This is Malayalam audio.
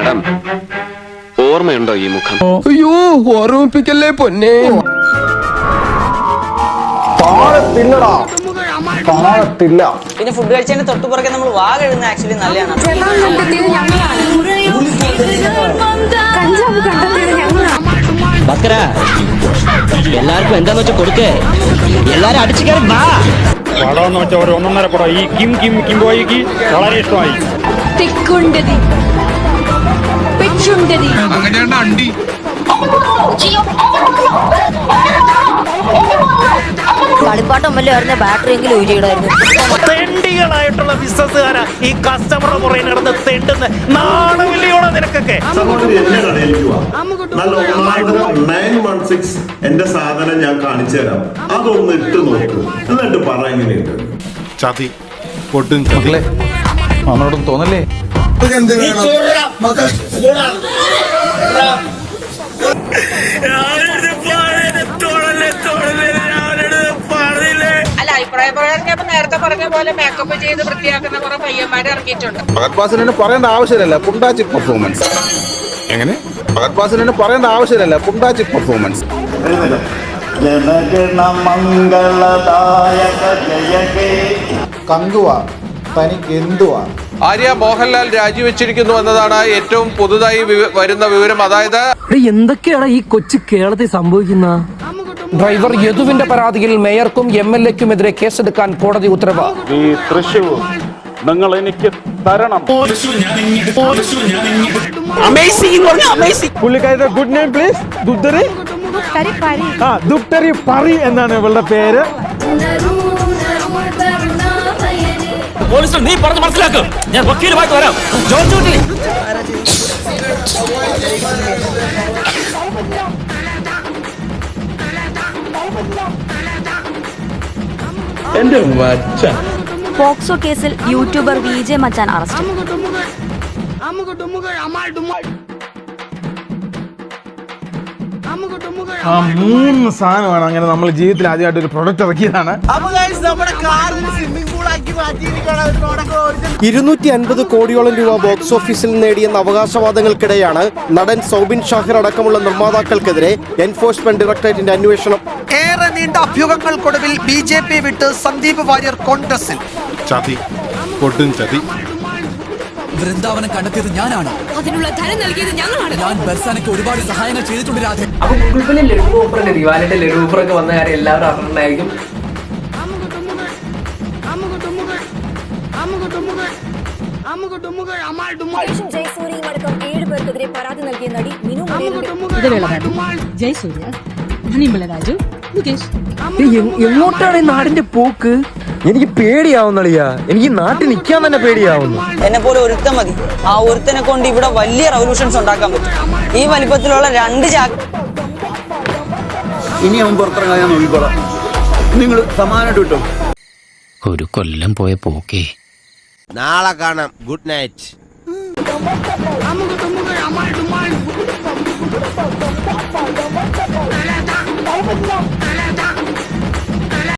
മാഡം ഓർമ്മയുണ്ടോ ഈ മുഖം? അയ്യോ ഓർമ്മിപ്പിക്കല്ലേ പൊന്നെ? താഴത്തില്ലടാ. താഴത്തില്ല. പിന്നെ ഫുഡ് കഴിച്ചതിന് തൊട്ട് പുറകെ നമ്മൾ വാ കഴുകുന്ന ആക്ച്വലി നല്ലതാണ്. ബക്കര എല്ലാവർക്കും എന്താന്ന് വെച്ചാൽ കൊടുക്കേ. എല്ലാരും അടിച്ചു കയറി വാ. പടം എന്ന് വെച്ചാൽ ഒരു ഒന്നൊന്നര പടം ഈ കിം കിം കിംബോയിക്ക് വളരെ ഇഷ്ടമായി. തിക്കുണ്ടതി പെച്ചുണ്ടതി അണ്ടി. വല്ല വരുന്ന ബാറ്ററി എങ്കിലും ഊരിയിടായിരുന്നു തെണ്ടികളായിട്ടുള്ള ബിസിനസ്സുകാരാ ഈ കസ്റ്റമറെ പുറകെ നടന്ന് തെണ്ടുന്ന. നാണമില്ലയോടെ നിനക്കൊക്കെ. നയൻ വൺ സിക്സ് എന്റെ സാധനം ഞാൻ കാണിച്ചു തരാം. അതൊന്ന് ഇട്ട് നോക്ക്. എന്നിട്ട് പറ എങ്ങനെയുണ്ട്. ചതി. പൊട്ടും. ചതി നമ്മളോടൊന്നും തോന്നല്ലേ? അല്ല അഭിപ്രായ പ്രകാരം നേരത്തെ പറഞ്ഞ പോലെ മേക്കപ്പ് ചെയ്ത് വൃത്തിയാക്കുന്ന കുറെ പയ്യന്മാരെ ഇറങ്ങിയിട്ടുണ്ട്. ഭഗത് പറയേണ്ട ആവശ്യമില്ല പുണ്ടാച്ചി പെർഫോമൻസ് എങ്ങനെ? ഭഗത് പറയേണ്ട ആവശ്യമില്ല പുണ്ടാച്ചി പെർഫോമൻസ് കങ്കുവാ തനിക്ക് എന്തുവാ ആര്യ മോഹൻലാൽ രാജിവെച്ചിരിക്കുന്നു എന്നതാണ് ഏറ്റവും പുതുതായി വരുന്ന വിവരം. അതായത് എന്തൊക്കെയാണ് ഈ കൊച്ചു കേരളത്തിൽ സംഭവിക്കുന്ന? ഡ്രൈവർ യദുവിന്റെ പരാതിയിൽ മേയർക്കും എം എൽ എക്കുമെതിരെ കേസെടുക്കാൻ കോടതി ഉത്തരവ്. ഈ തൃശൂർ നിങ്ങൾ എനിക്ക് തരണം. പുള്ളിക്കാരുടെ ഗുഡ് നെയിം പ്ലീസ് ദുദ്ധരി എന്നാണ് ഇവളുടെ പേര്. പോലീസ് നീ പറഞ്ഞ് മനസ്സിലാക്കും. ഞാൻ വക്കീലുമായിട്ട് വരാം. ജോർജ് കുട്ടി. പോക്സോ കേസിൽ YouTuber V J Machan arrest. ആ മൂന്ന് സാധനമാണ് അങ്ങനെ നമ്മൾ ജീവിതത്തിൽ ആദ്യമായിട്ട് ഒരു പ്രൊഡക്റ്റ് ഇറക്കിയതാണ്. ഇരുന്നൂറ്റി അൻപത് കോടിയോളം രൂപ ബോക്സ് ഓഫീസിൽ നേടിയെന്ന അവകാശവാദങ്ങൾക്കിടെയാണ് നടൻ സൗബിൻ ഷാഹിർ അടക്കമുള്ള നിർമ്മാതാക്കൾക്കെതിരെ എൻഫോഴ്സ്മെന്റ് ഡയറക്ടറേറ്റിന്റെ അന്വേഷണം. ഏറെ നീണ്ട അഭ്യൂഹങ്ങൾക്കൊടുവിൽ ബി ജെ പി വിട്ട് സന്ദീപ് വാര്യർ കോൺഗ്രസിൽ ചതി. പൊട്ടും ചതി. വൃന്ദാവനം കണ്ടെത്തിയത് ഞാനാണ്. അതിനുള്ള ധനം നൽകിയത് ഞങ്ങളാണ്. ഞാൻ ബർസാനയ്ക്ക് ഒരുപാട് സഹായങ്ങൾ ചെയ്തിട്ടുണ്ട് രാധ. അപ്പൊ ഗൂഗിൾ പേയിൽ ലഡു ഓഫർ ഉണ്ട് ദിവാലിന്റെ ലഡു ഓഫർ ഒക്കെ വന്ന കാര്യം എല്ലാവരും അറിഞ്ഞിട്ടുണ്ടായിരിക്കും. ജയസൂരിയും അടക്കം ഏഴ് പേർക്കെതിരെ പരാതി നൽകിയ നടി മിനു ജയസൂര്യ ധനിമല രാജു എങ്ങോട്ടാണ് ഈ നാടിന്റെ പോക്ക്? എനിക്ക് പേടിയാവുന്നളിയാ. എനിക്ക് ഈ നാട്ടിൽ നിൽക്കാൻ തന്നെ പേടിയാവുന്നു. എന്നെ പോലെ ഒരുത്തൻ മതി. ആ ഒരുത്തനെ കൊണ്ട് ഇവിടെ വലിയ റവല്യൂഷൻസ് ഉണ്ടാക്കാൻ പറ്റും. ഈ വലിപ്പത്തിലുള്ള രണ്ട് ചാക്ക് ഇനി അവൻ പുറത്തിറങ്ങാൻ ഞാൻ നോക്കിക്കോളാം. നിങ്ങൾ സമാനമായിട്ട് കിട്ടും ഒരു കൊല്ലം പോയ പോക്കേ. നാളെ കാണാം. Good night.